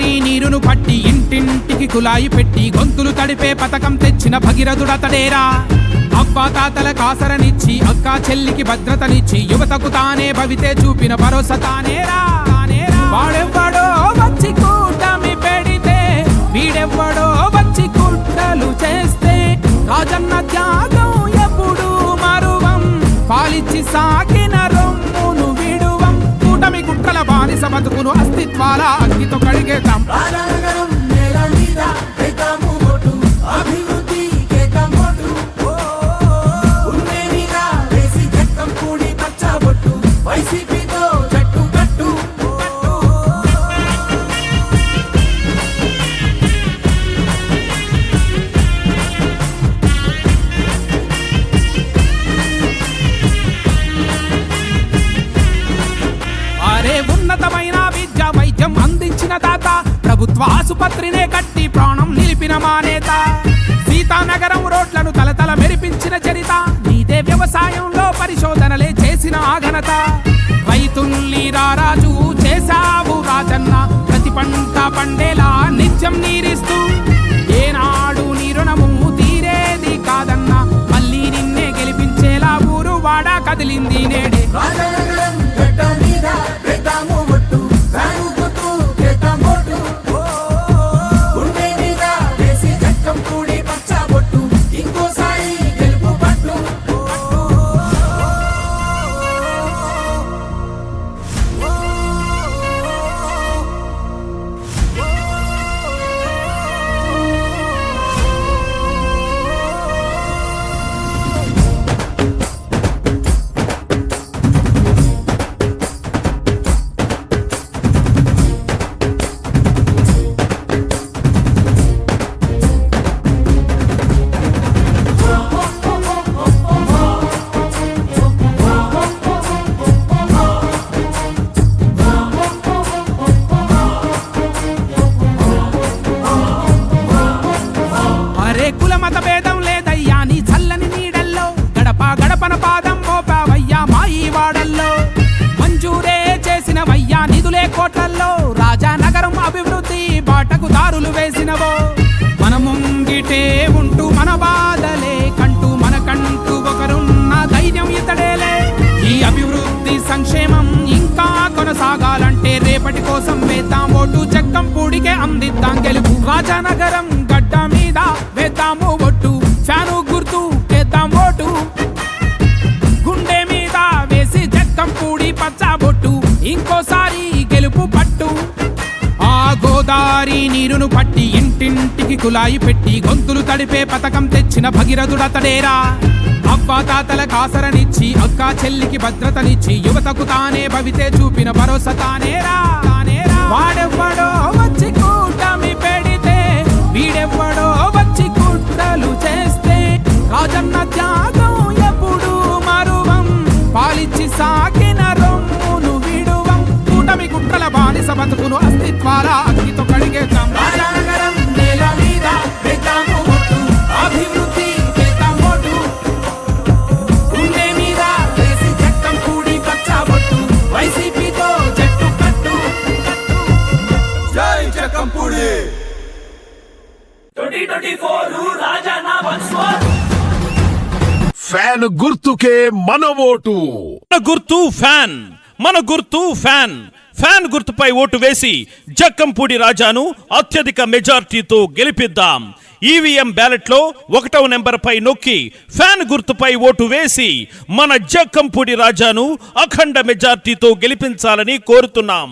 నీరును పట్టి ఇంటింటికి కులాయి పెట్టి గొంతులు తడిపే పథకం తెచ్చిన భగీరథుడతడేరా. అవ్వా తాతల కాసరనిచ్చి అక్క చెల్లికి భద్రతనిచ్చి యువతకు తానే భవితే చూపిన భరోసా తానేరా తానేరా. వాడెవ్వడో వచ్చి కూటమి పెడితే వీడెవ్వడో వచ్చి కుట్రలు చేస్తే రాజన్న త్యాగం ఎప్పుడు మరువం. పాలిచ్చి సాగిన రొమ్మును విడువం. కూటమి కుట్రల బానిస బతుకును అస్తిత్వాల అగ్నితో కడిగేద్దాం. అభివృద్ధి అరే ఉన్నతమైన చేసిన దాత ప్రభుత్వ ఆసుపత్రినే కట్టి ప్రాణం నిలిపిన మా నేత సీతానగరం రోడ్లను తలతల మెరిపించిన చరిత నీదే వ్యవసాయంలో పరిశోధనలే చేసిన ఆఘనత. రైతుల్ని రారాజు చేశావు రాజన్న ప్రతి పంట పండేలా నిత్యం నీరిస్తూ. ఏనాడు నీ రుణము తీరేది కాదన్నా మళ్ళీ నిన్నే గెలిపించేలా ఊరు వాడా కదిలింది నేడు. దారులు వేసినవో? మన ముంగిటే ఉంటూ మన బాధలే కంటూ మనకంటూ ఒకరున్న ధైర్యం ఇతడేలే. ఈ అభివృద్ధి సంక్షేమం ఇంకా కొనసాగాలంటే రేపటి కోసం వేద్దాం ఓటు చెక్కం పూడికే అందిద్దాం. గెలుపు రాజనగరం గడ్డ మీద వేద్దాము దారి నీరును పట్టి ఇంటింటికి కులాయి పెట్టి గొంతులు తడిపే పథకం తెచ్చిన భగీరథుడతడేరా అబ్బా తాతల కాసరనిచ్చి అక్క చెల్లికి భద్రతనిచ్చి యువతకు తానే భవితే చూపిన భరోసా తానేరా. తానేరా. వాడెవ్వడో వచ్చి twenty twenty four Rajanna once fan గుర్తుకే మన ఓటు. గుర్తు ఫ్యాన్. మన గుర్తు ఫ్యాన్. ఫ్యాన్ గుర్తుపై ఓటు వేసి జక్కంపూడి రాజాను అత్యధిక మెజార్టీతో గెలిపిద్దాం. ఈవీఎం బ్యాలెట్లో ఒకటవ నెంబర్పై నొక్కి ఫ్యాన్ గుర్తుపై ఓటు వేసి మన జక్కంపూడి రాజాను అఖండ మెజార్టీతో గెలిపించాలని కోరుతున్నాం.